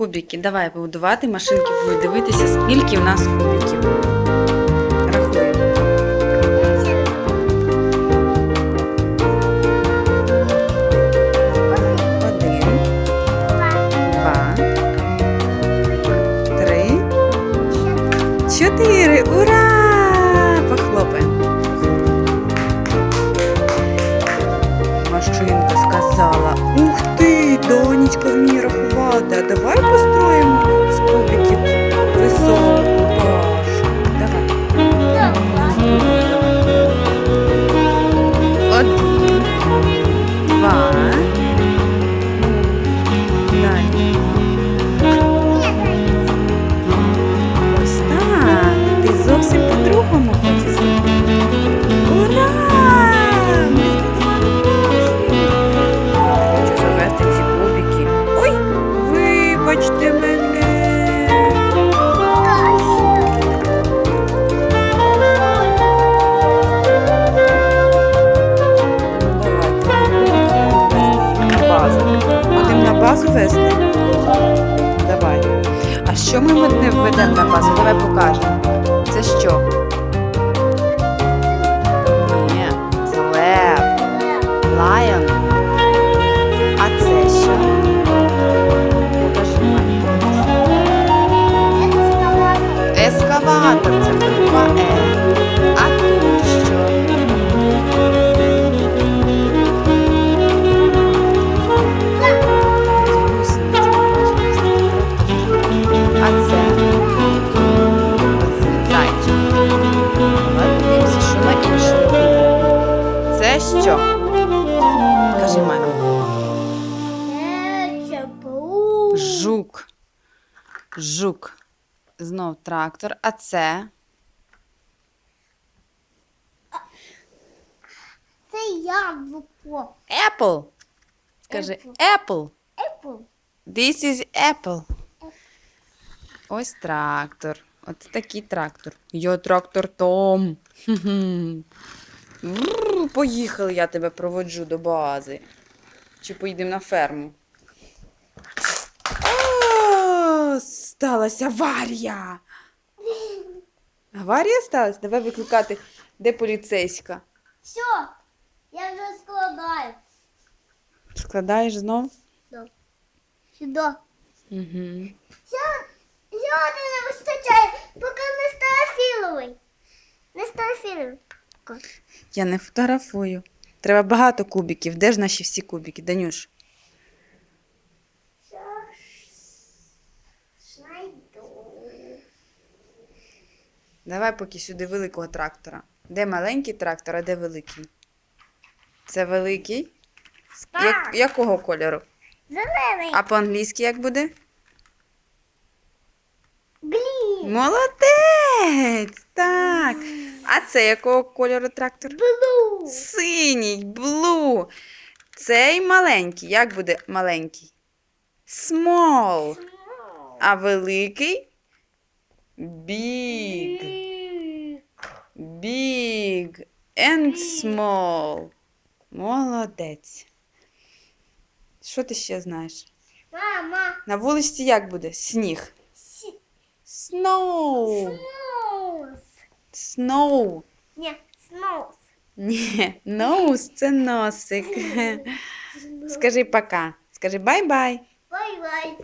Кубики. Давай побудувати машинки, будуть дивитися, скільки в нас кубиків. Базу вести. Давай. А що ми не введемо на базу? Давай покажемо. Жук. Жук. Знов трактор. А це? Це яблуко. Apple. Скажи Apple. apple. This is apple. Ось трактор. Ось такий трактор. Я трактор Том. Поїхали, я тебе проводжу до бази. Чи поїдемо на ферму? Сталася аварія. Аварія сталася? Давай викликати. Де поліцейська? Все, я вже складаю. Складаєш знов? Сюди. Угу. Сьогодні не вистачає, поки не старафіловий. Не старафіловий. Я не фотографую. Треба багато кубиків. Де ж наші всі кубики, Данюш? Давай поки сюди великого трактора. Де маленький трактор, а де великий? Це великий? Як, якого кольору? Зелений. А по-англійськи як буде? Блін. Молодець! Так. А це якого кольору трактор? Блу. Синій, блу. Цей маленький. Як буде маленький? Small. А великий? Big. Big and small. Молодець. Що ти ще знаєш? Мама. На вулиці як буде? Сніг. Сі- Snow. Ні, сноус. Ні, nose – це носик. Скажи пока. Скажи бай-бай. Бай-бай.